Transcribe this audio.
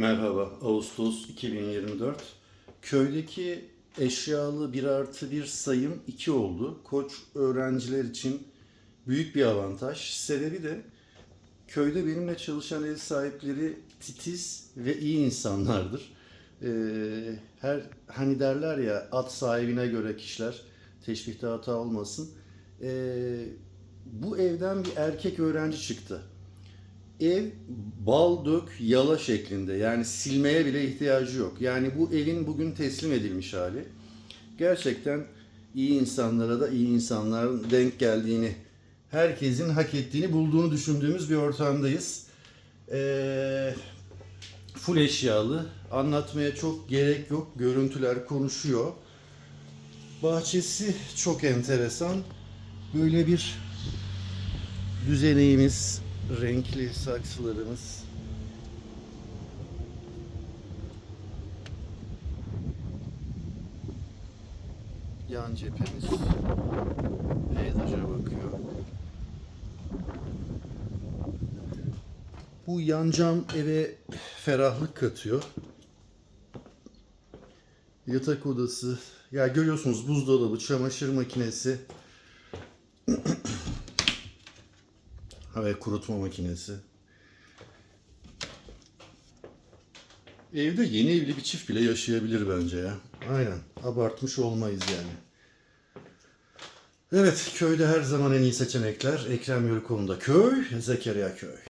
Merhaba, Ağustos 2024. Köydeki eşyalı bir artı bir sayım 2 oldu. Koç öğrenciler için büyük bir avantaj. Sebebi de köyde benimle çalışan ev sahipleri titiz ve iyi insanlardır. Ee, her hani derler ya at sahibine göre kişiler teşbihte hata olmasın. Ee, bu evden bir erkek öğrenci çıktı. Ev bal dök yala şeklinde yani silmeye bile ihtiyacı yok. Yani bu evin bugün teslim edilmiş hali. Gerçekten iyi insanlara da iyi insanların denk geldiğini, herkesin hak ettiğini bulduğunu düşündüğümüz bir ortamdayız. Ee, full eşyalı. Anlatmaya çok gerek yok. Görüntüler konuşuyor. Bahçesi çok enteresan. Böyle bir düzeneğimiz, renkli saksılarımız. Yan cephemiz peyzaja bakıyor. Bu yan cam eve ferahlık katıyor. Yatak odası. Ya görüyorsunuz buzdolabı, çamaşır makinesi. Ve kurutma makinesi. Evde yeni evli bir çift bile yaşayabilir bence ya. Aynen. Abartmış olmayız yani. Evet, köyde her zaman en iyi seçenekler. Ekrem Yörükoğlu'nda köy, Zekeriya köy.